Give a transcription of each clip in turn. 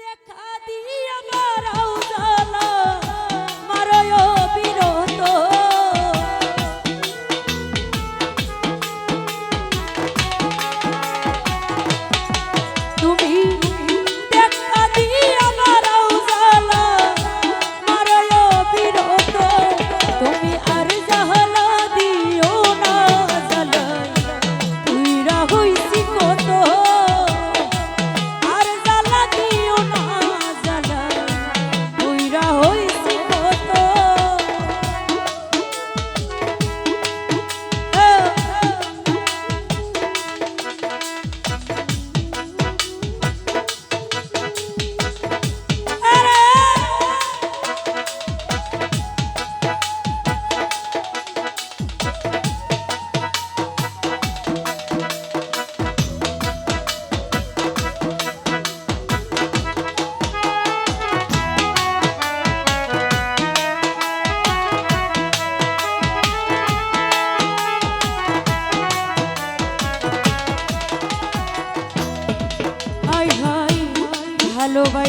দেখা দিয়া ভালোবাসা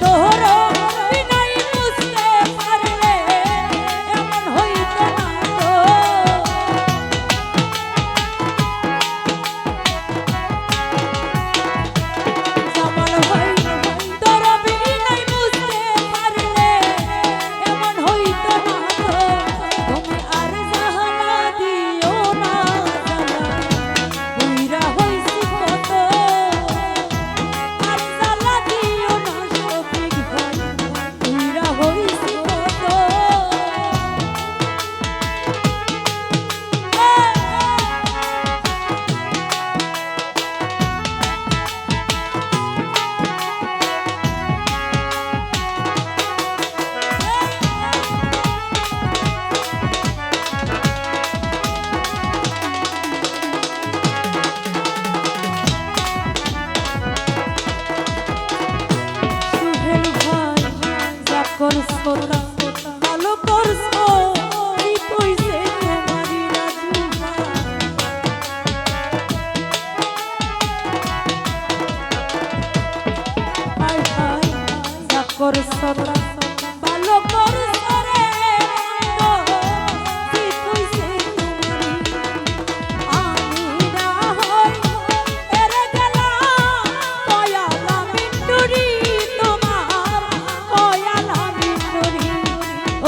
তোর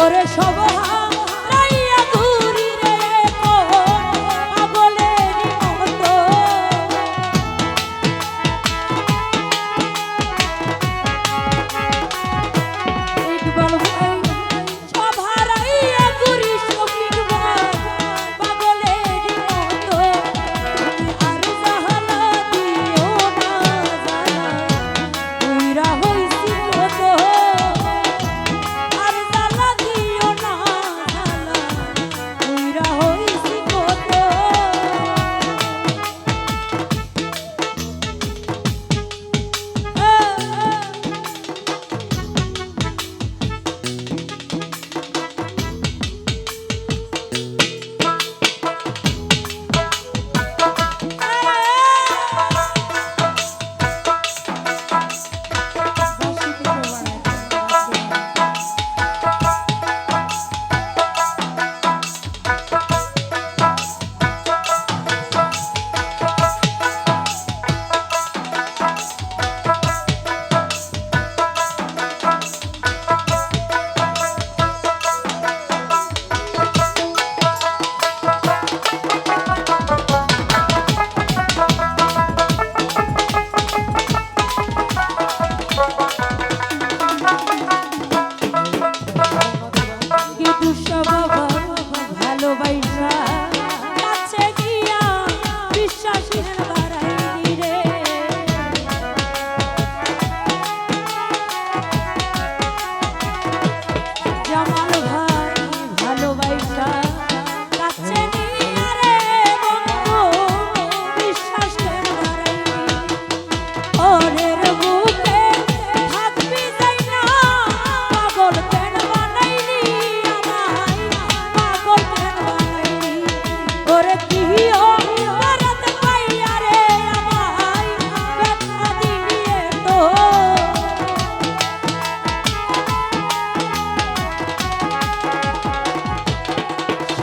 ওরে সব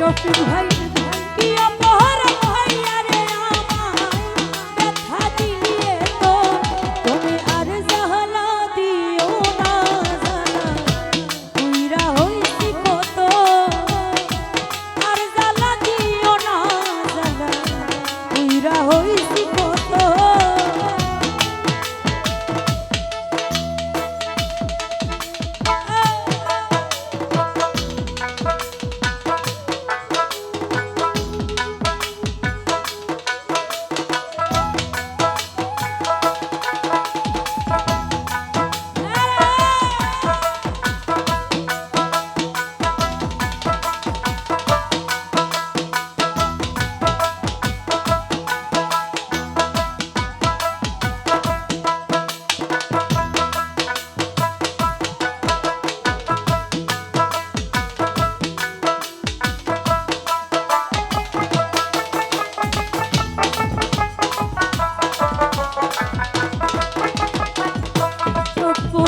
জটিল ভাই কি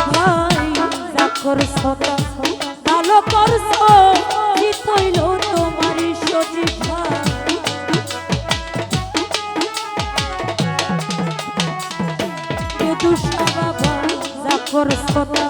ভাই চাকর সতা ভালো করছ কি তৈল তোমার সজীব ভাই? দুসারা ভাই চাকর সতা